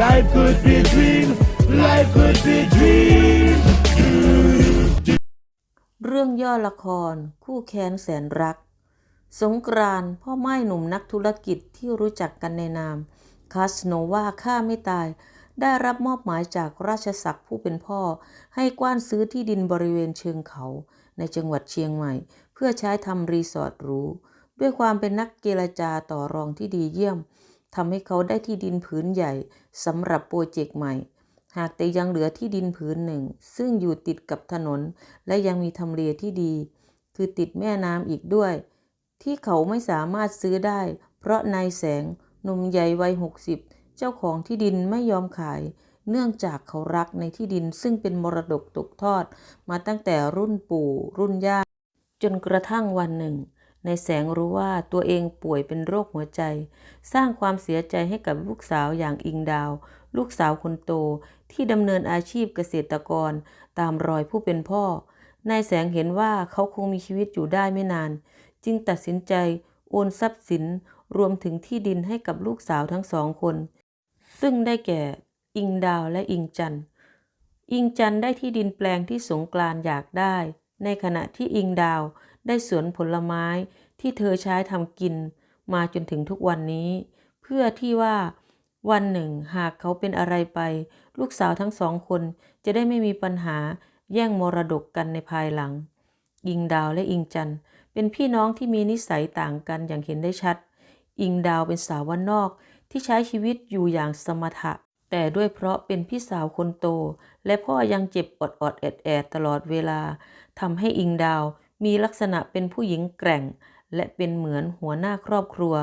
Life could be dream. Life could be dream. เรื่องย่อละคร คู่แค้นแสนรัก สงกรานพ่อไม้หนุ่มนักธุรกิจที่รู้จักกันในนามคาสโนวาฆ่าไม่ตาย ได้รับมอบหมายจากราชสักดิ์ผู้เป็นพ่อ ให้กว้านซื้อที่ดินบริเวณเชิงเขา ในจังหวัดเชียงใหม่ เพื่อใช้ทำรีสอร์ทหรูด้วยความเป็นนักเจรจาต่อรองที่ดีเยี่ยม ทำให้เขาได้ที่ดินผืนใหญ่สำหรับโปรเจกต์ใหม่ หากแต่ยังเหลือที่ดินผืนหนึ่ง ซึ่งอยู่ติดกับถนน และยังมีทำเลที่ดี คือติดแม่น้ำอีกด้วย ที่เขาไม่สามารถซื้อได้ เพราะนายแสงหนุ่มใหญ่วัย60เจ้าของที่ดินไม่ยอมขาย เนื่องจากเขารักในที่ดินซึ่งเป็นมรดกตกทอด มาตั้งแต่รุ่นปู่รุ่นย่าจนกระทั่งวันหนึ่ง ในแสงรู้ว่าตัวเองป่วยเป็นโรคหัวใจ สร้างความเสียใจให้กับลูกสาวอย่างอิงดาว ลูกสาวคนโตที่ดำเนินอาชีพเกษตรกร ตามรอยผู้เป็นพ่อนายแสงเห็นว่าเขาคงมีชีวิตอยู่ได้ไม่นาน จึงตัดสินใจโอนทรัพย์สินรวมถึงที่ดินให้กับลูกสาวทั้งสองคน ซึ่งได้แก่อิงดาวและอิงจันอิงจันได้ที่ดินแปลงที่สงกรานอยากได้ ในขณะที่อิงดาว ได้สวนผลไม้ที่เธอใช้ทำกินมาจนถึงทุกวันนี้ เพื่อที่ว่าวันหนึ่งหากเขาเป็นอะไรไป ลูกสาวทั้งสองคนจะได้ไม่มีปัญหาแย่งมรดกกันในภายหลัง อิงดาวและอิงจันเป็นพี่น้องที่มีนิสัยต่างกันอย่างเห็นได้ชัด อิงดาวเป็นสาววันนอกที่ใช้ชีวิตอยู่อย่างสมถะ แต่ด้วยเพราะเป็นพี่สาวคนโต และพ่อยังเจ็บอดอดแอดแอดตลอดเวลาทำให้อิงดาว มีลักษณะเป็นผู้หญิงแกร่ง และเป็นเหมือนหัวหน้าครอบครัว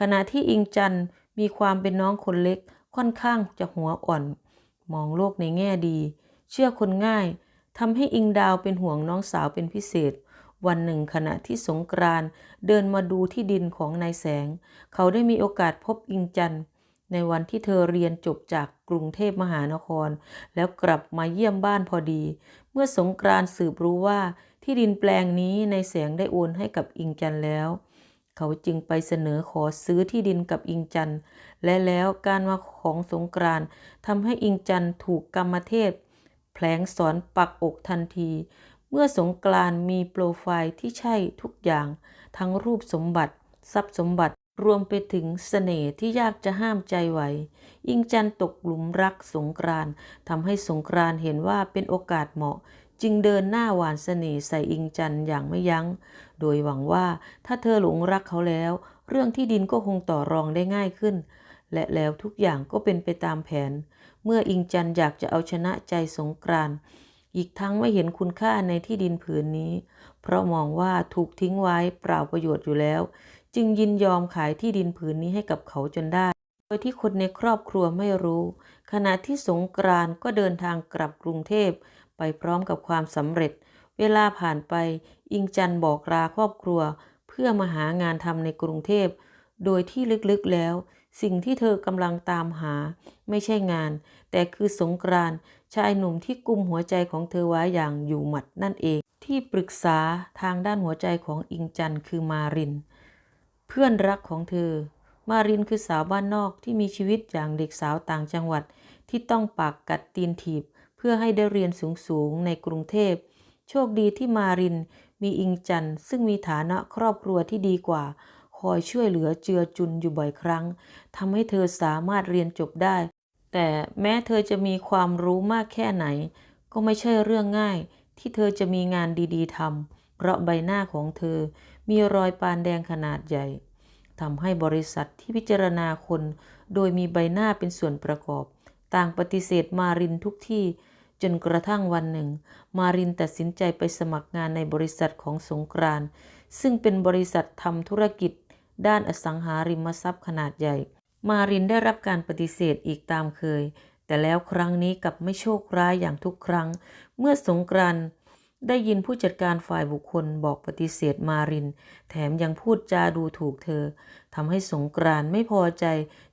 ขณะที่อิงจันมีความเป็นน้องคนเล็กค่อนข้างจะหัวอ่อน มองโลกในแง่ดี เชื่อคนง่ายทำให้อิงดาวเป็นห่วงน้องสาวเป็นพิเศษ วันหนึ่งขณะที่สงกรานเดินมาดูที่ดินของนายแสง เขาได้มีโอกาสพบอิงจันในวันที่เธอเรียนจบจากกรุงเทพมหานคร แล้วกลับมาเยี่ยมบ้านพอดี เมื่อสงกรานสืบรู้ว่า ที่ดินแปลงนี้ในแสงได้โอนให้กับอิงจันแล้ว เขาจึงไปเสนอขอซื้อที่ดินกับอิงจันและแล้วการมาของสงกรานทำให้อิงจันถูกกรรมเทพแผลงสอนปักอกทันที เมื่อสงกรานมีโปรไฟล์ที่ใช่ทุกอย่าง ทั้งรูปสมบัติ ทรัพย์สมบัติรวมไปถึงเสน่ห์ที่ยากจะห้ามใจไหว อิงจันตกหลุมรักสงกรานทำให้สงกรานเห็นว่าเป็นโอกาสเหมาะ จึงเดินหน้าหวานเสน่ห์ใส่อิงจันอย่างไม่ยัง้ง โดยหวังว่าถ้าเธอหลงรักเขาแล้ว เรื่องที่ดินก็คงต่อรองได้ง่ายขึ้น และแล้วทุกอย่างก็เป็นไปตามแผน เมื่ออิงจันอยากจะเอาชนะใจสงกรานอีกทั้งไม่เห็นคุณค่าในที่ดินผืนนี้ เพราะมองว่าถูกทิ้งไว้เปล่าประโยชน์อยู่แล้ว จึงยินยอมขายที่ดินผืนนี้ให้กับเขาจนได้ โดยที่คนในครอบครัวไม่รู้ ขณะที่สงกรานก็เดินทางกลับกรุงเทพ ไปพร้อมกับความสำเร็จ เวลาผ่านไป อิงจันบอกลาครอบครัว เพื่อมาหางานทำในกรุงเทพ โดยที่ลึกๆแล้ว สิ่งที่เธอกำลังตามหา ไม่ใช่งาน แต่คือสงกรานต์ชายหนุ่มที่กุมหัวใจของเธอไว้อย่างอยู่หมัดนั่นเอง ที่ปรึกษาทางด้านหัวใจของอิงจันคือมาริน เพื่อนรักของเธอ มารินคือสาวบ้านนอกที่มีชีวิตอย่างเด็กสาวต่างจังหวัดที่ต้องปากกัดตีนถีบ พื่อให้ได้เรียนสูงๆในกรุงเทพ โชคดีที่มารินมีอิงจันทร์ซึ่งมีฐานะครอบครัวที่ดีกว่า คอยช่วยเหลือเจือจุนอยู่บ่อยครั้งทำให้เธอสามารถเรียนจบได้ แต่แม้เธอจะมีความรู้มากแค่ไหน ก็ไม่ใช่เรื่องง่าย ที่เธอจะมีงานดีๆทำเพราะใบหน้าของเธอมีรอยปานแดงขนาดใหญ่ทำให้บริษัทที่พิจารณาคน โดยมีใบหน้าเป็นส่วนประกอบ ต่างปฏิเสธมารินทุกที่ จนกระทั่งวันหนึ่ง มารินตัดสินใจไปสมัครงานในบริษัทของสงกรานต์ซึ่งเป็นบริษัททำธุรกิจ ด้านอสังหาริมทรัพย์ขนาดใหญ่ มารินได้รับการปฏิเสธอีกตามเคย แต่แล้วครั้งนี้กลับไม่โชคร้ายอย่างทุกครั้ง เมื่อสงกรานต์ได้ยินผู้จัดการฝ่ายบุคคลบอกปฏิเสธมาริน แถมยังพูดจาดูถูกเธอทำให้สงกรานต์ไม่พอใจ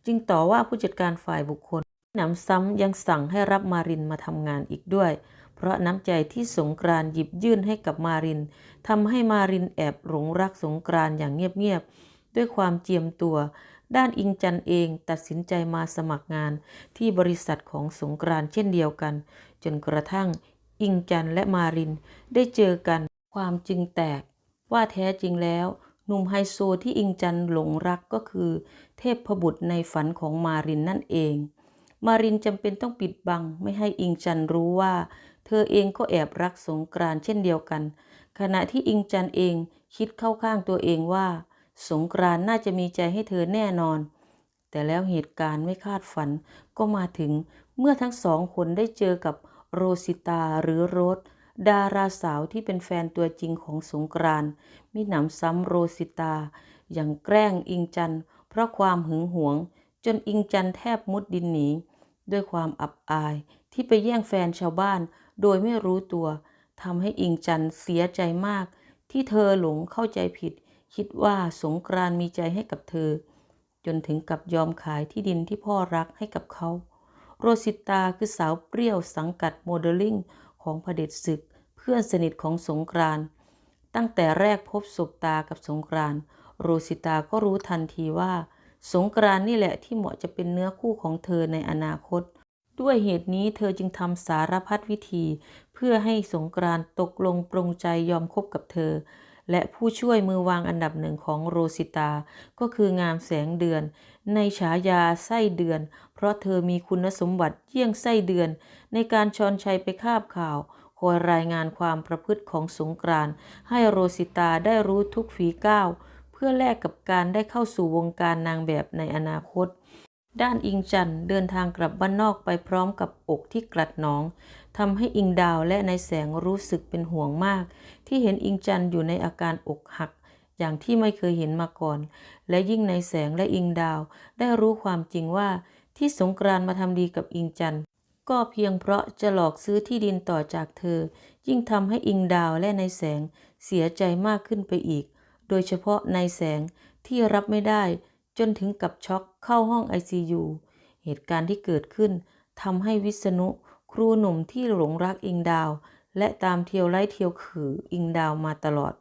จึงต่อว่าผู้จัดการฝ่ายบุคคล หนำซ้ำยังสั่งให้รับมารินมาทำงานอีกด้วย เพราะน้ำใจที่สงกรานหยิบยื่นให้กับมารินทำให้มารินแอบหลงรักสงกรานอย่างเงียบๆด้วยความเจียมตัว ด้านอิงจันเองตัดสินใจมาสมัครงานที่บริษัทของสงกรานเช่นเดียวกัน จนกระทั่งอิงจันและมารินได้เจอกัน ความจึงแตก ว่าแท้จริงแล้วหนุ่มไฮโซที่อิงจันหลงรักก็คือ เทพบุตรในฝันของมารินนั่นเอง มารินจำเป็นต้องปิดบัง ไม่ให้อิงจันรู้ว่า เธอเองก็แอบรักสงกรานเช่นเดียวกัน ขณะที่อิงจันเองคิดเข้าข้างตัวเองว่า สงกรานน่าจะมีใจให้เธอแน่นอน แต่แล้วเหตุการณ์ไม่คาดฝันก็มาถึงเมื่อทั้งสองคนได้เจอกับโรสิตาหรือโรสดาราสาวที่เป็นแฟนตัวจริงของสงกรานมิหนำซ้ำโรสิตา อย่างแกล้งอิงจันเพราะความหึงหวง จนอิงจันแทบมุดดินหนี ด้วยความอับอายที่ไปแย่งแฟนชาวบ้าน โดยไม่รู้ตัวทำให้อิงจันเสียใจมาก ที่เธอหลงเข้าใจผิด คิดว่าสงกรานมีใจให้กับเธอ จนถึงกับยอมขายที่ดินที่พ่อรักให้กับเขา โรสิตาคือสาวเปรี้ยวสังกัดโมเดลลิ่งของพระเด็จศึก เพื่อนสนิทของสงกรานตั้งแต่แรกพบศบตากับสงกรานโรสิตาก็รู้ทันทีว่า สงกรานนี่แหละที่เหมาะจะเป็นเนื้อคู่ของเธอในอนาคต ด้วยเหตุนี้เธอจึงทำสารพัดวิธี เพื่อให้สงกรานตกลงปรงใจยอมคบกับเธอ และผู้ช่วยมือวางอันดับหนึ่งของโรสิตา ก็คืองามแสงเดือน ในฉายาไส้เดือน เพราะเธอมีคุณสมบัติเยี่ยงไส้เดือน ในการชอนชัยไปคาบข่าวคอยรายงานความประพฤติของสงกรานให้โรสิตาได้รู้ทุกฝีก้าว พื่อแลกกับการได้เข้าสู่วงการนางแบบในอนาคต ด้านอิงจันเดินทางกลับบ้านนอกไปพร้อมกับอกที่กลัดหนองทำให้อิงดาวและนายแสงรู้สึกเป็นห่วงมาก ที่เห็นอิงจันอยู่ในอาการอกหักอย่างที่ไม่เคยเห็นมาก่อน และยิ่งนายแสงและอิงดาว ได้รู้ความจริงว่าที่สงกรานต์มาทำดีกับอิงจันก็เพียงเพราะจะหลอกซื้อที่ดินต่อจากเธอ ยิ่งทำให้อิงดาวและนายแสงเสียใจมากขึ้นไปอีก โดยเฉพาะนายแสงที่รับไม่ได้จนถึงกับช็อกเข้าห้อง ICU เหตุการณ์ที่เกิดขึ้นทำให้วิษณุครูหนุ่มที่หลงรักอิงดาว และตามเที่ยวไล่เที่ยวขืออิงดาวมาตลอด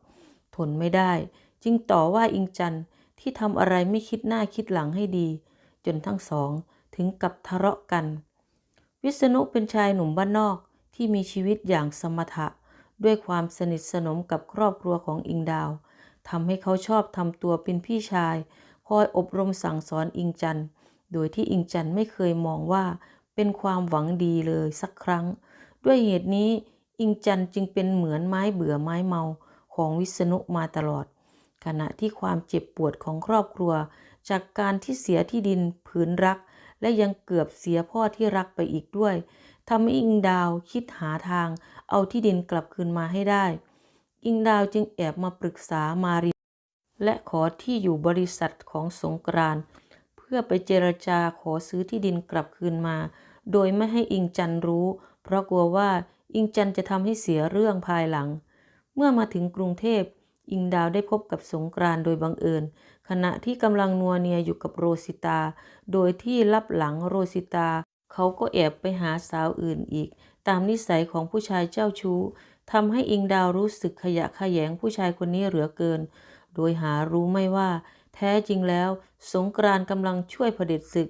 ทนไม่ได้ จึงต่อว่าอิงจันที่ทำอะไรไม่คิดหน้าคิดหลังให้ดี จนทั้งสองถึงกับทะเลาะกัน วิษณุเป็นชายหนุ่มบ้านนอกที่มีชีวิตอย่างสมถะ ด้วยความสนิทสนมกับครอบครัวของอิงดาว ทำให้เขาชอบทำตัวเป็นพี่ชาย คอยอบรมสั่งสอนอิงจันทร์ โดยที่อิงจันทร์ไม่เคยมองว่าเป็นความหวังดีเลยสักครั้ง ด้วยเหตุนี้อิงจันทร์จึงเป็นเหมือนไม้เบื่อไม้เมาของวิษณุมาตลอด ขณะที่ความเจ็บปวดของครอบครัว จากการที่เสียที่ดินผืนรัก และยังเกือบเสียพ่อที่รักไปอีกด้วยทำให้อิงดาวคิดหาทางเอาที่ดินกลับคืนมาให้ได้ อิงดาวจึงแอบมาปรึกษามารินและขอที่อยู่บริษัทของสงกรานเพื่อไปเจรจาขอซื้อที่ดินกลับคืนมา โดยไม่ให้อิงจันรู้ เพราะกลัวว่าอิงจันจะทำให้เสียเรื่องภายหลัง เมื่อมาถึงกรุงเทพอิงดาวได้พบกับสงกรานโดยบังเอิญ ขณะที่กำลังนัวเนียอยู่กับโรสิตา โดยที่ลับหลังโรสิตา เขาก็แอบไปหาสาวอื่นอีก ตามนิสัยของผู้ชายเจ้าชู้ ทำให้อิงดาวรู้สึกขยะขยงผู้ชายคนนี้เหลือเกิน โดยหารู้ไม่ว่า แท้จริงแล้ว สงกรานกำลังช่วยเผด็จศึก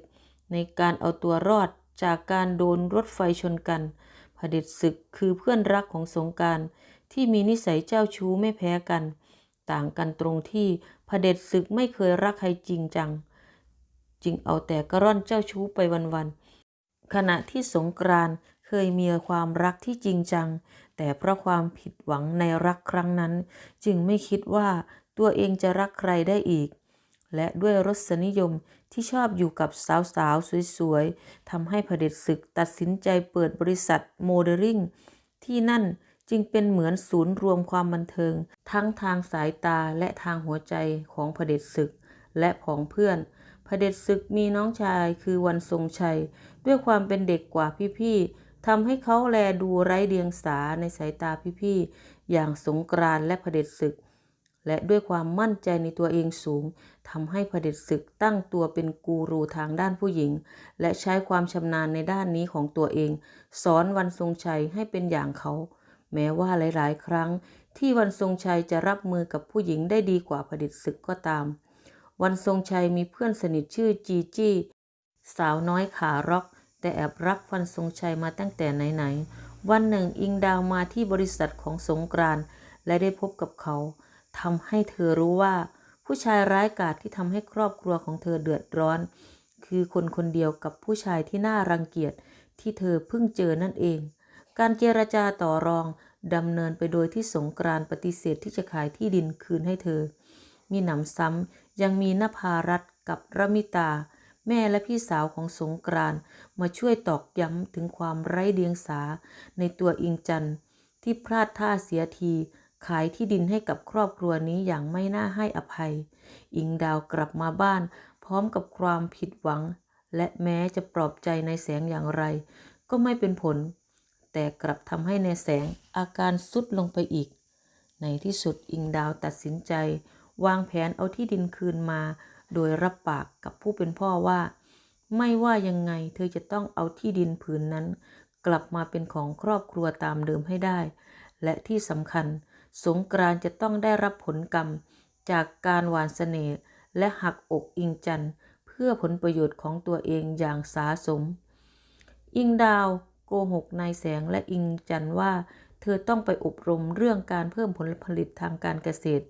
ในการเอาตัวรอดจากการโดนรถไฟชนกันเผด็จศึกคือเพื่อนรักของสงการที่มีนิสัยเจ้าชู้ไม่แพ้กัน ต่างกันตรงที่เผด็จศึกไม่เคยรักใครจริงจัง จึงเอาแต่กระร่อนเจ้าชู้ไปวันๆขณะที่สงกราน เคยมีความรักที่จริงจัง แต่เพราะความผิดหวังในรักครั้งนั้น จึงไม่คิดว่าตัวเองจะรักใครได้อีก และด้วยรสนิยมที่ชอบอยู่กับสาวๆ สวยๆทำให้เผด็จศึกตัดสินใจเปิดบริษัทโมเดลลิ่งที่นั่นจึงเป็นเหมือนศูนย์รวมความบันเทิง ทั้งทางสายตาและทางหัวใจของเผด็จศึกและผองเพื่อนเผด็จศึกมีน้องชายคือวันทรงชัย ด้วยความเป็นเด็กกว่าพี่ๆ ทำให้เขาแลดูไร้เดียงสาในสายตาพี่ๆ อย่างสงกรานและเผด็จศึก และด้วยความมั่นใจในตัวเองสูงทำให้เผด็จศึกตั้งตัวเป็นกูรูทางด้านผู้หญิง และใช้ความชำนาญในด้านนี้ของตัวเอง สอนวันทรงชัยให้เป็นอย่างเขา แม้ว่าหลายๆ ครั้ง ที่วันทรงชัยจะรับมือกับผู้หญิงได้ดีกว่าเผด็จศึกก็ตาม วันทรงชัยมีเพื่อนสนิทชื่อจีจี้สาวน้อยขาร็อก แต่แอบรักวันทรงชัยมาตั้งแต่ไหนๆ วันหนึ่งอิงดาวมาที่บริษัทของสงกรานและได้พบกับเขาทำให้เธอรู้ว่า ผู้ชายร้ายกาจที่ทำให้ครอบครัวของเธอเดือดร้อน คือคนคนเดียวกับผู้ชายที่น่ารังเกียจที่เธอเพิ่งเจอนั่นเอง การเจรจาต่อรองดำเนินไปโดยที่สงกรานปฏิเสธที่จะขายที่ดินคืนให้เธอ มีหนำซ้ำยังมีนภารัตกับรมิตา แม่และพี่สาวของสงกรานมาช่วยตอกย้ำถึงความไร้เดียงสาในตัวอิงจันที่พลาดท่าเสียที ขายที่ดินให้กับครอบครัวนี้อย่างไม่น่าให้อภัย อิงดาวกลับมาบ้าน พร้อมกับความผิดหวัง และแม้จะปลอบใจในแสงอย่างไร ก็ไม่เป็นผล แต่กลับทำให้ในแสงอาการสุดลงไปอีก ในที่สุดอิงดาวตัดสินใจ วางแผนเอาที่ดินคืนมา โดยรับปากกับผู้เป็นพ่อว่า ไม่ว่ายังไงเธอจะต้องเอาที่ดินผืนนั้น กลับมาเป็นของครอบครัวตามเดิมให้ได้ และที่สำคัญ สงกรานต์จะต้องได้รับผลกรรม จากการหวานเสน่ห์และหักอกอิงจันทร์เพื่อผลประโยชน์ของตัวเองอย่างสาสม อิงดาวโกหกนายแสงและอิงจันว่า เธอต้องไปอบรมเรื่องการเพิ่มผลผลิตทางการเกษตร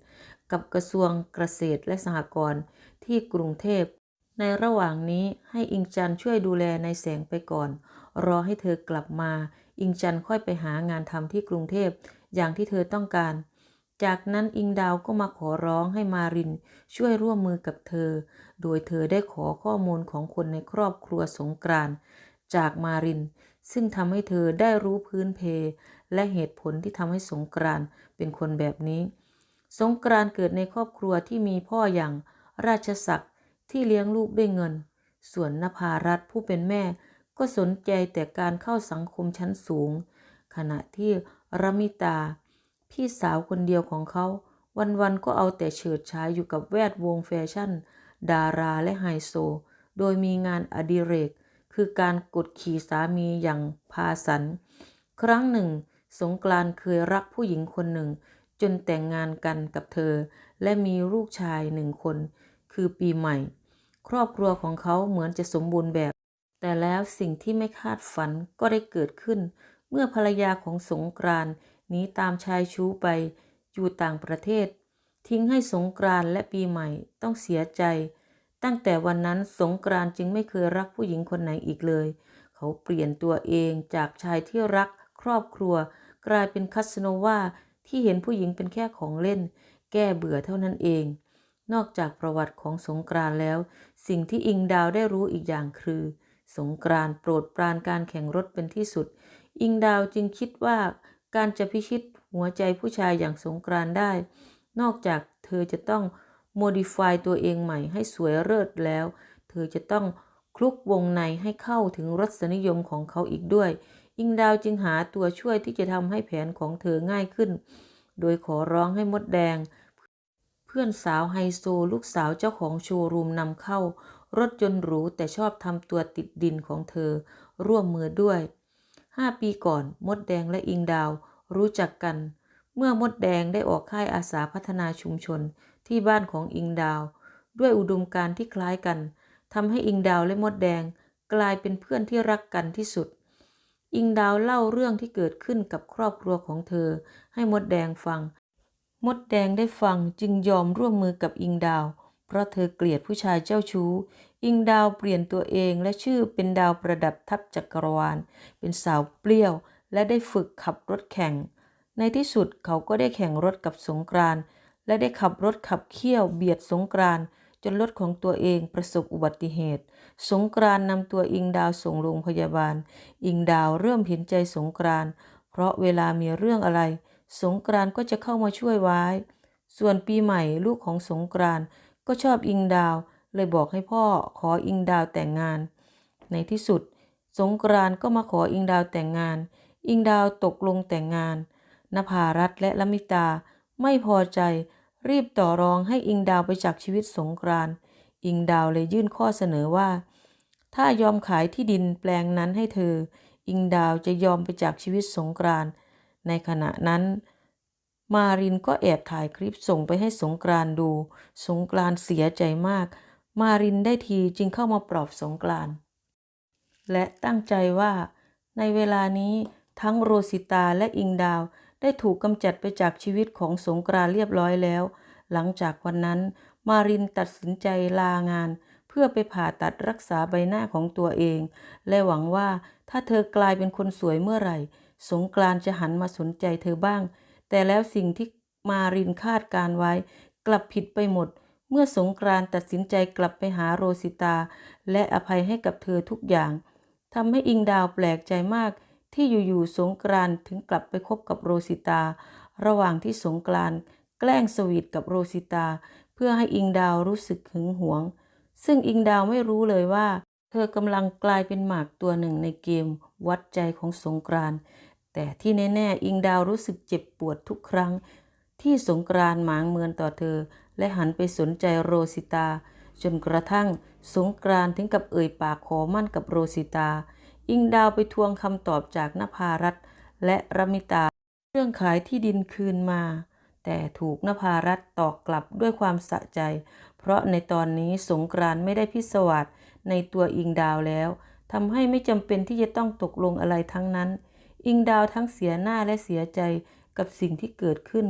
กับกระทรวงเกษตรและสหกรณ์ ที่กรุงเทพ ในระหว่างนี้ให้อิงจันช่วยดูแลนายแสงไปก่อน รอให้เธอกลับมา อิงจันค่อยไปหางานทำที่กรุงเทพ อย่างที่เธอต้องการ จากนั้นอิงดาวก็มาขอร้องให้มาริน ช่วยร่วมมือกับเธอ โดยเธอได้ขอข้อมูลของคนในครอบครัวสงกรานจากมาริน ซึ่งทำให้เธอได้รู้พื้นเพ และเหตุผลที่ทำให้สงกรานเป็นคนแบบนี้ สงกรานเกิดในครอบครัวที่มีพ่ออย่าง ราชศักดิ์ที่เลี้ยงลูกด้วยเงิน ส่วนนภารัตน์ผู้เป็นแม่ก็สนใจแต่การเข้าสังคมชั้นสูง ขณะที่รมิตา พี่สาวคนเดียวของเขา วันๆก็เอาแต่เฉิดฉายอยู่กับแวดวงแฟชั่น ดาราและไฮโซ โดยมีงานอดิเรก คือการกดขี่สามีอย่างพาสัน ครั้งหนึ่ง สงกรานเคยรักผู้หญิงคนหนึ่ง จนแต่งงานกันกับเธอ และมีลูกชายหนึ่งคน คือปีใหม่ ครอบครัวของเขาเหมือนจะสมบูรณ์แบบ แต่แล้วสิ่งที่ไม่คาดฝันก็ได้เกิดขึ้น เมื่อภรรยาของสงกรานต์หนีตามชายชู้ไป อยู่ต่างประเทศ ทิ้งให้สงกรานต์และปีใหม่ต้องเสียใจ ตั้งแต่วันนั้นสงกรานต์จึงไม่เคยรักผู้หญิงคนไหนอีกเลย เขาเปลี่ยนตัวเองจากชายที่รักครอบครัว กลายเป็นคัสโนวาที่เห็นผู้หญิงเป็นแค่ของเล่น แก้เบื่อเท่านั้นเอง นอกจากประวัติของสงกรานแล้ว สิ่งที่อิงดาวได้รู้อีกอย่างคือ สงกรานโปรดปรานการแข่งรถเป็นที่สุด อิงดาวจึงคิดว่าการจะพิชิตหัวใจผู้ชายอย่างสงกรานได้ นอกจากเธอจะต้อง modify ตัวเองใหม่ให้สวยเลิศแล้ว เธอจะต้องคลุกวงในให้เข้าถึงรสนิยมของเขาอีกด้วย อิงดาวจึงหาตัวช่วยที่จะทำให้แผนของเธอง่ายขึ้น โดยขอร้องให้มดแดง เพื่อนสาวไฮโซลูกสาวเจ้าของโชว์รูมนำเข้า รถยนต์หรูแต่ชอบทำตัวติดดินของเธอ ร่วมมือด้วยห้าปีก่อนมดแดงและอิงดาวรู้จักกัน เมื่อมดแดงได้ออกค่ายอาสาพัฒนาชุมชนที่บ้านของอิงดาว ด้วยอุดมการณ์ที่คล้ายกันทำให้อิงดาวและมดแดงกลายเป็นเพื่อนที่รักกันที่สุด อิงดาวเล่าเรื่องที่เกิดขึ้นกับครอบครัวของเธอ ให้มดแดงฟัง มดแดงได้ฟังจึงยอมร่วมมือกับอิงดาว เพราะเธอเกลียดผู้ชายเจ้าชู้ อิงดาวเปลี่ยนตัวเองและชื่อเป็นดาวประดับทัพจักรวาล เป็นสาวเปรี้ยว และได้ฝึกขับรถแข่ง ในที่สุดเขาก็ได้แข่งรถกับสงกรานและได้ขับรถขับเคี่ยวเบียดสงกรานจนรถของตัวเองประสบอุบัติเหตุ สงกรานนำตัวอิงดาวส่งโรงพยาบาล อิงดาวเริ่มเห็นใจสงกรานเพราะเวลามีเรื่องอะไร สงกรานก็จะเข้ามาช่วยไว้ ส่วนปีใหม่ลูกของสงกรานก็ชอบอิงดาว เลยบอกให้พ่อขออิงดาวแต่งงาน ในที่สุด สงกรานก็มาขออิงดาวแต่งงาน อิงดาวตกลงแต่งงานนภารัตและละมิตาไม่พอใจรีบต่อรองให้อิงดาวไปจากชีวิตสงกรานอิงดาวเลยยื่นข้อเสนอว่า ถ้ายอมขายที่ดินแปลงนั้นให้เธอ อิงดาวจะยอมไปจากชีวิตสงกรานต์ ในขณะนั้น มารินก็แอบถ่ายคลิปส่งไปให้สงกรานดู สงกรานเสียใจมาก มารินได้ทีจึงเข้ามาปลอบสงกรานและตั้งใจว่าในเวลานี้ทั้งโรสิตาและอิงดาวได้ถูกกำจัดไปจากชีวิตของสงกรานเรียบร้อยแล้ว หลังจากวันนั้น มารินตัดสินใจลางาน เพื่อไปผ่าตัดรักษาใบหน้าของตัวเอง และหวังว่าถ้าเธอกลายเป็นคนสวยเมื่อไหร่ สงกรานจะหันมาสนใจเธอบ้าง แต่แล้วสิ่งที่มารินคาดการไว้ กลับผิดไปหมด เมื่อสงกรานตัดสินใจกลับไปหาโรสิตา และอภัยให้กับเธอทุกอย่างทำให้อิงดาวแปลกใจมาก ที่อยู่ๆสงกรานถึงกลับไปคบกับโรสิตา ระหว่างที่สงกรานแกล้งสวีทกับโรสิตา เพื่อให้อิงดาวรู้สึกหึงหวง ซึ่งอิงดาวไม่รู้เลยว่า เธอกำลังกลายเป็นหมากตัวหนึ่งในเกม วัดใจของสงกราน แต่ที่แน่ๆ อิงดาวรู้สึกเจ็บปวดทุกครั้ง ที่สงกรานหมางเมินต่อเธอ และหันไปสนใจโรสิตา จนกระทั่งสงกรานถึงกับเอ่ยปากขอมั่นกับโรสิตา อิงดาวไปทวงคำตอบจากนภารัตและรมิตา เรื่องขายที่ดินคืนมา แต่ถูกนภารัตตอบกลับด้วยความสะใจ เพราะในตอนนี้สงกรานไม่ได้พิศวาสในตัวอิงดาวแล้วทำให้ไม่จำเป็นที่จะต้องตกลงอะไรทั้งนั้น อิงดาวทั้งเสียหน้าและเสียใจกับสิ่งที่เกิดขึ้น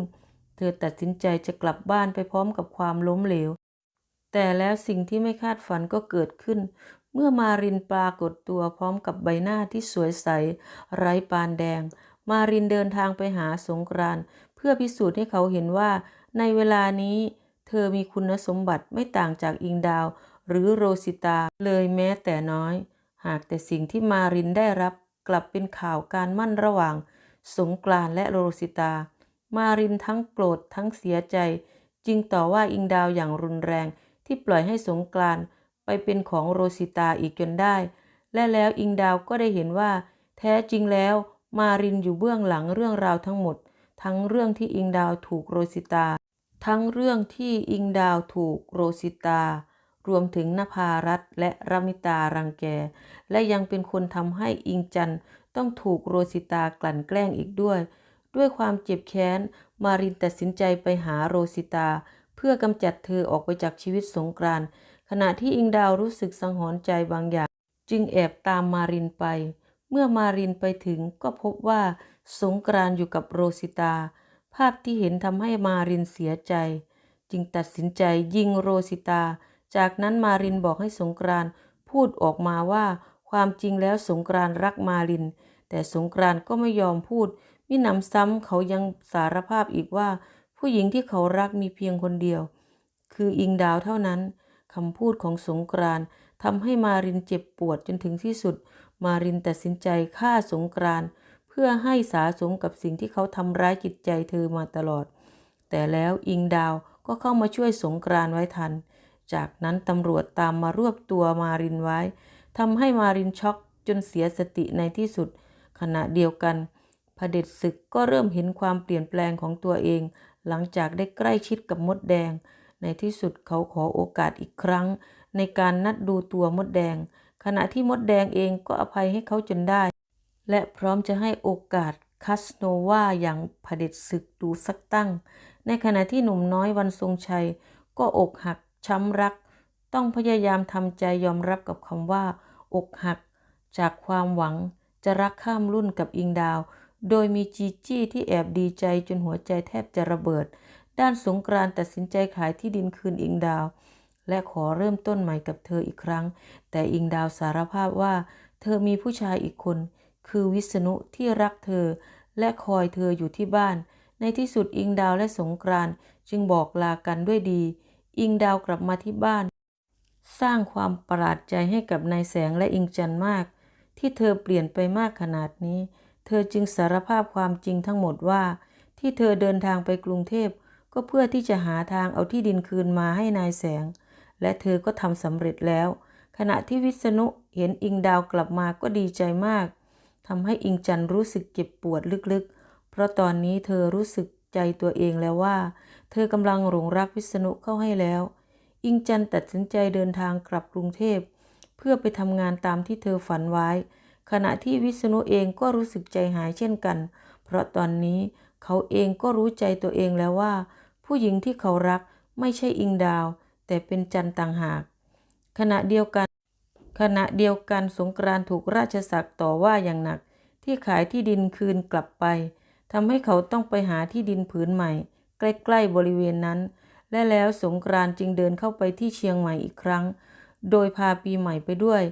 เธอตัดสินใจจะกลับบ้านไปพร้อมกับความล้มเหลว แต่แล้วสิ่งที่ไม่คาดฝันก็เกิดขึ้น เมื่อมารินปรากฏตัวพร้อมกับใบหน้าที่สวยใส ไร้ปานแดง มารินเดินทางไปหาสงกรานเพื่อพิสูจน์ให้เขาเห็นว่า ในเวลานี้ เธอมีคุณสมบัติไม่ต่างจากอิงดาว หรือโรสิตาเลยแม้แต่น้อย หากแต่สิ่งที่มารินได้รับ กลับเป็นข่าวการมั่นระหว่าง สงกรานและโรสิตา มารินทั้งโกรธทั้งเสียใจ จึงต่อว่าอิงดาวอย่างรุนแรง ที่ปล่อยให้สงกรานไปเป็นของโรสิตาอีกจนได้ และแล้วอิงดาวก็ได้เห็นว่า แท้จริงแล้วมารินอยู่เบื้องหลังเรื่องราวทั้งหมด ทั้งเรื่องที่อิงดาวถูกโรสิตา ทั้งเรื่องที่อิงดาวถูกโรสิตา รวมถึงนภารัตและรมิตารังแก และยังเป็นคนทำให้อิงจันต้องถูกโรสิตากลั่นแกล้งอีกด้วย ด้วยความเจ็บแค้น มารินตัดสินใจไปหาโรสิตา เพื่อกำจัดเธอออกไปจากชีวิตสงกรานต์ขณะที่อิงดาวรู้สึกสังหรณ์ใจบางอย่าง จึงแอบตามมารินไป เมื่อมารินไปถึงก็พบว่าสงกรานต์อยู่กับโรสิตา ภาพที่เห็นทำให้มารินเสียใจ จึงตัดสินใจยิงโรสิตา จากนั้นมารินบอกให้สงกรานพูดออกมาว่า ความจริงแล้วสงกรานรักมาริน แต่สงกรานก็ไม่ยอมพูดมิหนำซ้ำเขายังสารภาพอีกว่า ผู้หญิงที่เขารักมีเพียงคนเดียว คืออิงดาวเท่านั้นคำพูดของสงกรานทำให้มารินเจ็บปวดจนถึงที่สุด มารินตัดสินใจฆ่าสงกรานเพื่อให้สาสมกับสิ่งที่เขาทำร้ายจิตใจเธอมาตลอด แต่แล้วอิงดาวก็เข้ามาช่วยสงกรานไว้ทัน จากนั้นตำรวจตามมารวบตัวมารินไว้ทำให้มารินช็อกจนเสียสติในที่สุด ขณะเดียวกันเผด็จศึกก็เริ่มเห็นความเปลี่ยนแปลงของตัวเอง หลังจากได้ใกล้ชิดกับมดแดง ในที่สุดเขาขอโอกาสอีกครั้ง ในการนัดดูตัวมดแดง ขณะที่มดแดงเองก็อภัยให้เขาจนได้ และพร้อมจะให้โอกาสคัสโนวาอย่างเผด็จศึกดูสักตั้ง ในขณะที่หนุ่มน้อยวันทรงชัยก็อกหัก ช้ำรัก ต้องพยายามทำใจยอมรับกับคำว่า อกหัก จากความหวังจะรักข้ามรุ่นกับอิงดาว โดยมีจีจี้ที่แอบดีใจจนหัวใจแทบจะระเบิด ด้านสงกรานตัดสินใจขายที่ดินคืนอิงดาว และขอเริ่มต้นใหม่กับเธออีกครั้ง แต่อิงดาวสารภาพว่า เธอมีผู้ชายอีกคน คือวิษณุที่รักเธอ และคอยเธออยู่ที่บ้าน ในที่สุดอิงดาวและสงกรานจึงบอกลากันด้วยดี อิงดาวกลับมาที่บ้าน สร้างความประหลาดใจให้กับนายแสงและอิงจันมาก ที่เธอเปลี่ยนไปมากขนาดนี้ เธอจึงสารภาพความจริงทั้งหมดว่า ที่เธอเดินทางไปกรุงเทพก็เพื่อที่จะหาทางเอาที่ดินคืนมาให้นายแสง และเธอก็ทำสำเร็จแล้ว ขณะที่วิษณุเห็นอิงดาวกลับมาก็ดีใจมากทำให้อิงจันรู้สึกเจ็บปวดลึกๆ เพราะตอนนี้เธอรู้สึกใจตัวเองแล้วว่า เธอกำลังหลงรักวิษณุเข้าให้แล้ว อิงจันตัดสินใจเดินทางกลับกรุงเทพ เพื่อไปทำงานตามที่เธอฝันไว้ ขณะที่วิษณุเองก็รู้สึกใจหายเช่นกัน เพราะตอนนี้เขาเองก็รู้ใจตัวเองแล้วว่า ผู้หญิงที่เขารักไม่ใช่อิงดาว แต่เป็นจันต่างหาก ขณะเดียวกัน ขณะเดียวกันสงกรานถูกราชสักดิ์ต่อว่าอย่างหนัก ที่ขายที่ดินคืนกลับไปทำให้เขาต้องไปหาที่ดินผืนใหม่ ใกล้ๆบริเวณนั้น และแล้วสงกรานต์จึงเดินเข้าไปที่เชียงใหม่อีกครั้ง โดยพาปีใหม่ไปด้วย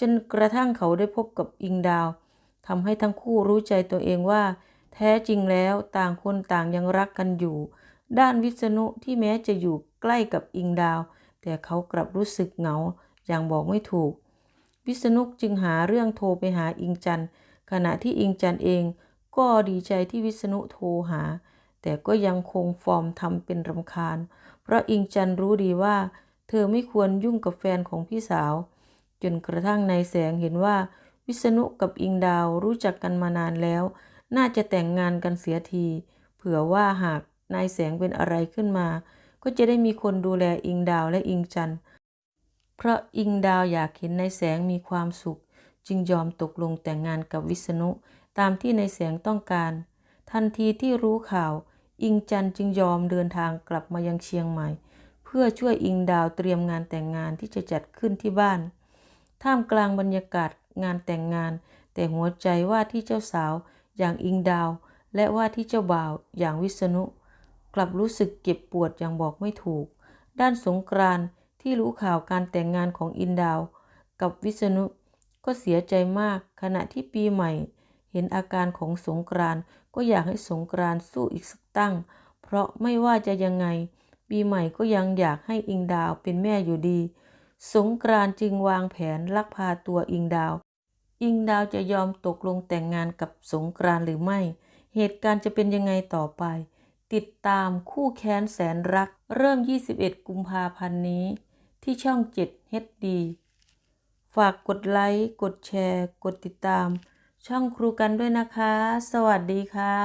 จนกระทั่งเขาได้พบกับอิงดาวทำให้ทั้งคู่รู้ใจตัวเองว่า แท้จริงแล้วต่างคนต่างยังรักกันอยู่ ด้านวิษณุที่แม้จะอยู่ใกล้กับอิงดาว แต่เขากลับรู้สึกเหงาอย่างบอกไม่ถูก วิษณุจึงหาเรื่องโทรไปหาอิงจันต์ขณะที่อิงจันต์เองก็ดีใจที่วิษณุโทรหา แต่ก็ยังคงฟอร์มทำเป็นรำคาญ เพราะอิงจันรู้ดีว่า เธอไม่ควรยุ่งกับแฟนของพี่สาว จนกระทั่งนายแสงเห็นว่า วิษณุกับอิงดาวรู้จักกันมานานแล้ว น่าจะแต่งงานกันเสียที เผื่อว่าหากนายแสงเป็นอะไรขึ้นมา ก็จะได้มีคนดูแลอิงดาวและอิงจันเพราะอิงดาวอยากเห็นนายแสงมีความสุข จึงยอมตกลงแต่งงานกับวิษณุตามที่นายแสงต้องการ ทันทีที่รู้ข่าว อิงจันจึงยอมเดินทางกลับมายังเชียงใหม่ เพื่อช่วยอิงดาวเตรียมงานแต่งงานที่จะจัดขึ้นที่บ้าน ท่ามกลางบรรยากาศงานแต่งงาน แต่หัวใจว่าที่เจ้าสาวอย่างอิงดาว และว่าที่เจ้าบ่าวอย่างวิษณุ กลับรู้สึกเก็บปวดอย่างบอกไม่ถูก ด้านสงกรานที่รู้ข่าวการแต่งงานของอินดาว กับวิษณุก็เสียใจมากขณะที่ปีใหม่ เห็นอาการของสงกรานก็อยากให้สงกรานสู้อีกสักตั้ง เพราะไม่ว่าจะยังไง ปีใหม่ก็ยังอยากให้อิงดาวเป็นแม่อยู่ดี สงกรานจึงวางแผนลักพาตัวอิงดาว อิงดาวจะยอมตกลงแต่งงานกับสงกรานหรือไม่ เหตุการณ์จะเป็นยังไงต่อไป ติดตามคู่แค้นแสนรัก เริ่ม 21 กุมภาพันธ์นี้ ที่ช่อง 7 HD ฝากกดไลค์ กดแชร์ กดติดตาม ช่องครูกันด้วยนะคะ สวัสดีค่ะ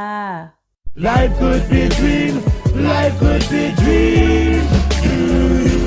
Life could be dream, life could be dream.